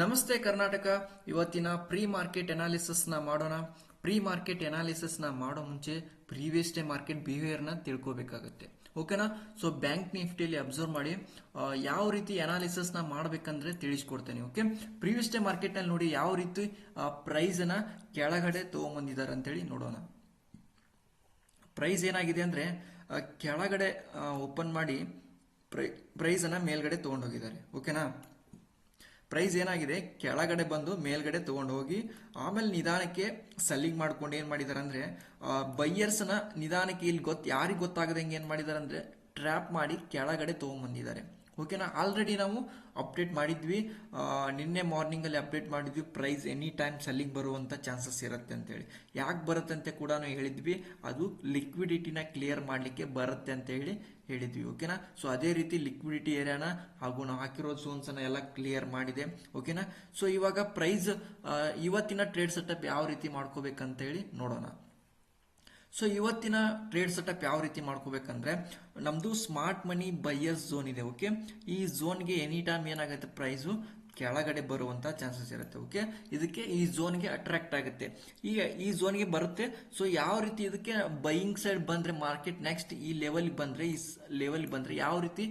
ನಮಸ್ತೆ ಕರ್ನಾಟಕ. ಇವತ್ತಿನ pre market ಅನಾಲಿಸಿಸ್ನ ಮಾಡೋಣ. ಪ್ರೀ ಮಾರ್ಕೆಟ್ ಅನಾಲಿಸಿಸ್ನ ಮಾಡೋ ಮುಂಚೆ ಪ್ರೀವಿಯಸ್ ಡೇ ಮಾರ್ಕೆಟ್ ಬಿಹೇವಿಯರ್ನ ತಿಳ್ಕೊಬೇಕಾಗುತ್ತೆ. ಓಕೆನಾ ಸೊ ಬ್ಯಾಂಕ್ ನಿಫ್ಟಿಯಲ್ಲಿ ಅಬ್ಸರ್ವ್ ಮಾಡಿ ಯಾವ ರೀತಿ ಅನಾಲಿಸಿಸ್ನ ಮಾಡ್ಬೇಕಂದ್ರೆ ತಿಳಿಸ್ಕೊಡ್ತೇನೆ ಓಕೆ ಪ್ರೀವಿಯಸ್ ಡೇ ಮಾರ್ಕೆಟ್ನಲ್ಲಿ ನೋಡಿ ಯಾವ ರೀತಿ ಪ್ರೈಸ್ನ ಕೆಳಗಡೆ ತೊಗೊಂಬಂದಿದ್ದಾರೆ ಅಂತೇಳಿ ನೋಡೋಣ. ಪ್ರೈಸ್ ಏನಾಗಿದೆ ಅಂದ್ರೆ ಕೆಳಗಡೆ ಓಪನ್ ಮಾಡಿ ಪ್ರೈಸ್ ಅನ್ನ ಮೇಲ್ಗಡೆ ತಗೊಂಡೋಗಿದ್ದಾರೆ. ಓಕೆನಾ ಪ್ರೈಸ್ ಏನಾಗಿದೆ? ಕೆಳಗಡೆ ಬಂದು ಮೇಲ್ಗಡೆ ತಗೊಂಡು ಹೋಗಿ ಆಮೇಲೆ ನಿಧಾನಕ್ಕೆ ಸೆಲ್ಲಿಂಗ್ ಮಾಡ್ಕೊಂಡು ಏನು ಮಾಡಿದಾರೆ ಅಂದರೆ ಬೈಯರ್ಸ್ ನಿಧಾನಕ್ಕೆ ಇಲ್ಲಿ ಗೊತ್ತು ಯಾರಿಗೆ ಗೊತ್ತಾಗದಂಗೆ ಏನು ಮಾಡಿದಾರೆ ಅಂದರೆ ಟ್ರ್ಯಾಪ್ ಮಾಡಿ ಕೆಳಗಡೆ ತಗೊಂಡ್ಬಂದಿದ್ದಾರೆ ಓಕೆನಾ ಆಲ್ರೆಡಿ ನಾವು ಅಪ್ಡೇಟ್ ಮಾಡಿದ್ವಿ. ನಿನ್ನೆ ಮಾರ್ನಿಂಗಲ್ಲಿ ಅಪ್ಡೇಟ್ ಮಾಡಿದ್ವಿ ಪ್ರೈಸ್ ಎನಿ ಟೈಮ್ ಸೆಲ್ಲಿಂಗ್ ಬರುವಂಥ ಚಾನ್ಸಸ್ ಇರುತ್ತೆ ಅಂತೇಳಿ. ಯಾಕೆ ಬರುತ್ತೆ ಅಂತ ಕೂಡ ಹೇಳಿದ್ವಿ. ಅದು ಲಿಕ್ವಿಡಿಟಿನ ಕ್ಲಿಯರ್ ಮಾಡಲಿಕ್ಕೆ ಬರುತ್ತೆ ಅಂತ ಹೇಳಿ ಹೇಳಿದ್ವಿ ಓಕೆನಾ ಸೊ ಅದೇ ರೀತಿ ಲಿಕ್ವಿಡಿಟಿ ಏರಿಯಾನ ಹಾಗೂ ನಾವು ಹಾಕಿರೋ ಝೋನ್ಸನ್ನು ಎಲ್ಲ ಕ್ಲಿಯರ್ ಮಾಡಿದೆ ಓಕೆನಾ ಸೊ ಇವಾಗ ಪ್ರೈಸ್ ಇವತ್ತಿನ ಟ್ರೇಡ್ ಸೆಟಪ್ ಯಾವ ರೀತಿ ಮಾಡ್ಕೋಬೇಕಂತ ಹೇಳಿ ನೋಡೋಣ. ಸೊ ಇವತ್ತಿನ ಟ್ರೇಡ್ ಸೆಟಪ್ ಯಾವ ರೀತಿ ಮಾಡ್ಕೋಬೇಕಂದ್ರೆ, ನಮ್ದು ಸ್ಮಾರ್ಟ್ ಮನಿ ಬೈಯರ್ಸ್ ಝೋನ್ ಇದೆ ಓಕೆ ಈ ಝೋನ್ಗೆ ಎನಿ ಟೈಮ್ ಏನಾಗುತ್ತೆ ಪ್ರೈಸು ಕೆಳಗಡೆ ಬರುವಂತ ಚಾನ್ಸಸ್ ಇರುತ್ತೆ ಓಕೆ ಇದಕ್ಕೆ ಈ ಝೋನ್ಗೆ ಅಟ್ರಾಕ್ಟ್ ಆಗುತ್ತೆ. ಈಗ ಈ ಝೋನ್ಗೆ ಬರುತ್ತೆ ಸೊ ಯಾವ ರೀತಿ ಇದಕ್ಕೆ ಬೈಯಿಂಗ್ ಸೈಡ್ ಬಂದ್ರೆ ಮಾರ್ಕೆಟ್ ನೆಕ್ಸ್ಟ್ ಈ ಲೆವೆಲ್ ಬಂದ್ರೆ, ಈ ಲೆವೆಲ್ ಬಂದ್ರೆ ಯಾವ ರೀತಿ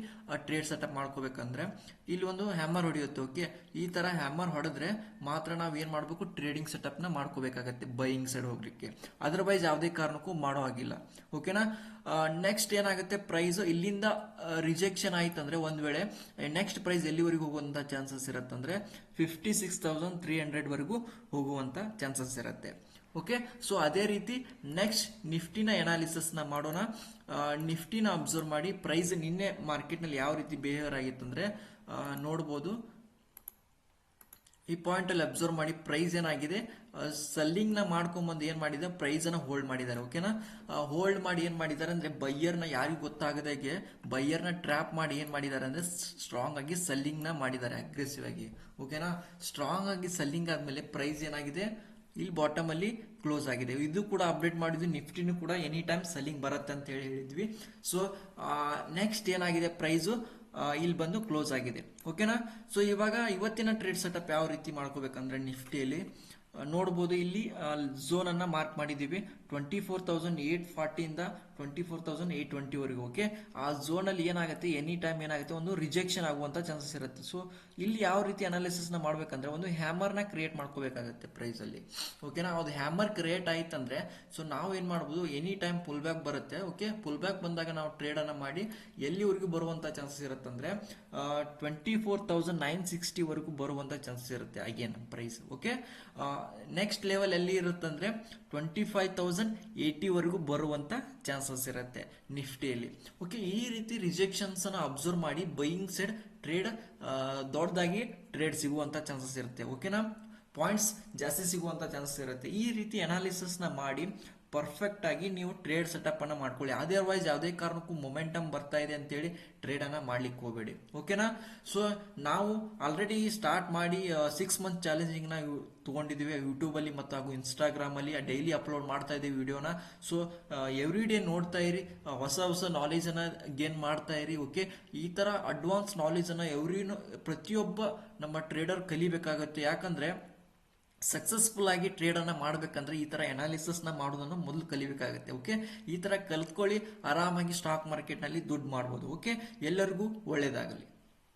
ಟ್ರೇಡ್ ಸೆಟಪ್ ಮಾಡ್ಕೋಬೇಕಂದ್ರೆ, ಇಲ್ಲಿ ಒಂದು ಹ್ಯಾಮರ್ ಹೊಡೆಯುತ್ತೆ ಓಕೆ ಈ ತರ ಹ್ಯಾಮರ್ ಹೊಡೆದ್ರೆ ಮಾತ್ರ ನಾವು ಏನ್ ಮಾಡ್ಬೇಕು? ಟ್ರೇಡಿಂಗ್ ಸೆಟಪ್ನ ಮಾಡ್ಕೋಬೇಕಾಗತ್ತೆ ಬೈಯಿಂಗ್ ಸೈಡ್ ಹೋಗ್ಲಿಕ್ಕೆ. ಅದರ್ವೈಸ್ ಯಾವುದೇ ಕಾರಣಕ್ಕೂ ಮಾಡೋ ಆಗಿಲ್ಲ ಓಕೆನಾ ನೆಕ್ಸ್ಟ್ ಏನಾಗುತ್ತೆ? ಪ್ರೈಸ್ ಇಲ್ಲಿಂದ ರಿಜೆಕ್ಷನ್ ಆಯ್ತಂದ್ರೆ ಒಂದ್ ವೇಳೆ ನೆಕ್ಸ್ಟ್ ಪ್ರೈಸ್ ಎಲ್ಲಿವರೆಗೂ ಹೋಗುವಂತ chances ಇರತ್ತಂದ್ರೆ fifty six thousand three hundred ವರೆಗೂ ಹೋಗುವಂತ ಚಾನ್ಸಸ್ ಇರುತ್ತೆ. ಓಕೆ ಸೊ ಅದೇ ರೀತಿ ನೆಕ್ಸ್ಟ್ ನಿಫ್ಟಿನ ಅನಾಲಿಸಿಸ್ನ ಮಾಡೋಣ. ನಿಫ್ಟಿನ ಅಬ್ಸರ್ವ್ ಮಾಡಿ ಪ್ರೈಸ್ ನಿನ್ನೆ ಮಾರ್ಕೆಟ್ನಲ್ಲಿ ಯಾವ ರೀತಿ ಬಿಹೇವಿಯರ್ ಆಗಿತ್ತಂದ್ರೆ ಆ, ನೋಡ್ಬೋದು. ಈ ಪಾಯಿಂಟ್ ಅಲ್ಲಿ ಅಬ್ಸರ್ವ್ ಮಾಡಿ ಪ್ರೈಸ್ ಏನಾಗಿದೆ? ಸೆಲ್ಲಿಂಗ್ನ ಮಾಡ್ಕೊಂಬಂದು ಏನ್ ಮಾಡಿದ? ಪ್ರೈಸ್ ಅನ್ನ ಹೋಲ್ಡ್ ಮಾಡಿದ್ದಾರೆ ಓಕೆನಾ ಹೋಲ್ಡ್ ಮಾಡಿ ಏನ್ ಮಾಡಿದ್ದಾರೆ ಅಂದ್ರೆ ಬೈಯರ್ನ ಯಾರಿಗೂ ಗೊತ್ತಾಗದಾಗೆ ಬೈಯರ್ನ ಟ್ರ್ಯಾಪ್ ಮಾಡಿ ಏನ್ ಮಾಡಿದ್ದಾರೆ ಅಂದ್ರೆ ಸ್ಟ್ರಾಂಗ್ ಆಗಿ ಸೆಲ್ಲಿಂಗ್ನ ಮಾಡಿದ್ದಾರೆ ಅಗ್ರೆಸಿವ್ ಆಗಿ ಓಕೆನಾ ಸ್ಟ್ರಾಂಗ್ ಆಗಿ ಸೆಲ್ಲಿಂಗ್ ಆದ್ಮೇಲೆ ಪ್ರೈಸ್ ಏನಾಗಿದೆ? ಇಲ್ಲಿ ಬಾಟಮ್ ಅಲ್ಲಿ ಕ್ಲೋಸ್ ಆಗಿದೆ. ಇದು ಕೂಡ ಅಪ್ಡೇಟ್ ಮಾಡಿದ್ವಿ ನಿಫ್ಟಿನೂ ಕೂಡ ಎನಿ ಟೈಮ್ ಸೆಲ್ಲಿಂಗ್ ಬರುತ್ತೆ ಅಂತ ಹೇಳಿ ಹೇಳಿದ್ವಿ. ಸೊ ನೆಕ್ಸ್ಟ್ ಏನಾಗಿದೆ ಪ್ರೈಸು ಇಲ್ಲಿ ಬಂದು ಕ್ಲೋಸ್ ಆಗಿದೆ. ಓಕೆನಾ ಸೊ ಇವಾಗ ಇವತ್ತಿನ ಟ್ರೇಡ್ ಸೆಟಪ್ ಯಾವ ರೀತಿ ಮಾಡ್ಕೋಬೇಕಂದ್ರೆ ನಿಫ್ಟಿಯಲ್ಲಿ ನೋಡ್ಬೋದು. ಇಲ್ಲಿ ಝೋನ್ ಅನ್ನ ಮಾರ್ಕ್ ಮಾಡಿದ್ದೀವಿ. Twenty four thousand eight ಫಾರ್ಟಿಯಿಂದ twenty four thousand eight twenty ವರೆಗೂ ಓಕೆ ಆ ಝೋನ್ ಅಲ್ಲಿ ಏನಾಗುತ್ತೆ? ಎನಿ ಟೈಮ್ ಏನಾಗುತ್ತೆ? ಒಂದು ರಿಜೆಕ್ಷನ್ ಆಗುವಂತ ಚಾನ್ಸಸ್ ಇರುತ್ತೆ. ಸೊ ಇಲ್ಲಿ ಯಾವ ರೀತಿ ಅನಾಲಿಸಿಸ್ನ ಮಾಡ್ಬೇಕಂದ್ರೆ ಒಂದು ಹ್ಯಾಮರ್ನ ಕ್ರಿಯೇಟ್ ಮಾಡ್ಕೋಬೇಕಾಗತ್ತೆ ಪ್ರೈಸ್ ಅಲ್ಲಿ ಓಕೆನಾ ಅದು ಹ್ಯಾಮರ್ ಕ್ರಿಯೇಟ್ ಆಯ್ತಂದ್ರೆ ಸೊ ನಾವು ಏನು ಮಾಡ್ಬೋದು? ಎನಿ ಟೈಮ್ ಪುಲ್ ಬ್ಯಾಕ್ ಬರುತ್ತೆ ಓಕೆ ಪುಲ್ ಬ್ಯಾಕ್ ಬಂದಾಗ ನಾವು ಟ್ರೇಡ್ ಅನ್ನ ಮಾಡಿ ಎಲ್ಲಿವರೆಗೂ ಬರುವಂತ ಚಾನ್ಸಸ್ ಇರುತ್ತಂದರೆ ಟ್ವೆಂಟಿ ಫೋರ್ ತೌಸಂಡ್ ನೈನ್ ಸಿಕ್ಸ್ಟಿವರೆಗೂ ಬರುವಂಥ ಚಾನ್ಸಸ್ ಇರುತ್ತೆ again price okay next level ಎಲ್ಲಿ ಇರುತ್ತಂದ್ರೆ ಟ್ವೆಂಟಿ ಫೈವ್ ತೌಸಂಡ್ ಏಯ್ಟಿವರೆಗೂ ಬರುವಂತ ಚಾನ್ಸಸ್ ಇರುತ್ತೆ ನಿಫ್ಟಿಯಲ್ಲಿ. ಓಕೆ ಈ ರೀತಿ ರಿಜೆಕ್ಷನ್ಸ್ ಅನ್ನ ಅಬ್ಸರ್ವ್ ಮಾಡಿ ಬೈಯಿಂಗ್ ಸೈಡ್ ಟ್ರೇಡ್ ದೊಡ್ಡದಾಗಿ ಟ್ರೇಡ್ ಸಿಗುವಂತ ಚಾನ್ಸಸ್ ಇರುತ್ತೆ. ಓಕೆನಾ ಪಾಯಿಂಟ್ಸ್ ಜಾಸ್ತಿ ಸಿಗುವಂತ ಚಾನ್ಸಸ್ ಇರುತ್ತೆ. ಈ ರೀತಿ ಅನಾಲಿಸಿಸ್ನ ಮಾಡಿ ಪರ್ಫೆಕ್ಟ್ ಆಗಿ ನೀವು ಟ್ರೇಡ್ ಸೆಟಪ್ ಅನ್ನ ಮಾಡ್ಕೊಳ್ಳಿ. ಅದರ್ವೈಸ್ ಯಾವುದೇ ಕಾರಣಕ್ಕೂ ಮೊಮೆಂಟಮ್ ಬರ್ತಾ ಇದೆ ಅಂತೇಳಿ ಟ್ರೇಡ್ ಅನ್ನ ಮಾಡ್ಲಿಕ್ಕೆ ಹೋಗಬೇಡಿ. ಓಕೆನಾ ಸೊ ನಾವು ಆಲ್ರೆಡಿ ಸ್ಟಾರ್ಟ್ ಮಾಡಿ ಸಿಕ್ಸ್ ಮಂತ್ ಚಾಲೆಂಜಿಂಗ್ನ ತಗೊಂಡಿದ್ದೀವಿ. ಯೂಟ್ಯೂಬ್ ಅಲ್ಲಿ ಮತ್ತು ಹಾಗೂ ಇನ್ಸ್ಟಾಗ್ರಾಮ್ ಅಲ್ಲಿ ಡೈಲಿ ಅಪ್ಲೋಡ್ ಮಾಡ್ತಾ ಇದ್ದೀವಿ ವಿಡಿಯೋನ ಸೊ ಎವ್ರಿ ಡೇ ನೋಡ್ತಾ ಇರಿ. ಹೊಸ ಹೊಸ ನಾಲೆಜ್ ಅನ್ನ ಗೇನ್ ಮಾಡ್ತಾ ಇರಿ. ಓಕೆ ಈ ತರ ಅಡ್ವಾನ್ಸ್ ನಾಲೆಜ್ ಅನ್ನ ಎವ್ರಿ ಪ್ರತಿಯೊಬ್ಬ ನಮ್ಮ ಟ್ರೇಡರ್ ಕಲಿಬೇಕಾಗುತ್ತೆ. ಯಾಕಂದ್ರೆ ಸಕ್ಸಸ್ಫುಲ್ ಆಗಿ ಟ್ರೇಡ್ ಅನ್ನ ಮಾಡ್ಬೇಕಂದ್ರೆ ಈ ತರ ಅನಾಲಿಸಿಸ್ನ ಮಾಡೋದನ್ನು ಮೊದಲು ಕಲಿಬೇಕಾಗುತ್ತೆ ಓಕೆ ಈ ತರ ಕಲ್ತ್ಕೊಳ್ಳಿ, ಆರಾಮಾಗಿ ಸ್ಟಾಕ್ ಮಾರ್ಕೆಟ್ನಲ್ಲಿ ದುಡ್ಡು ಮಾಡ್ಬೋದು ಓಕೆ ಎಲ್ಲರಿಗೂ ಒಳ್ಳೇದಾಗಲಿ.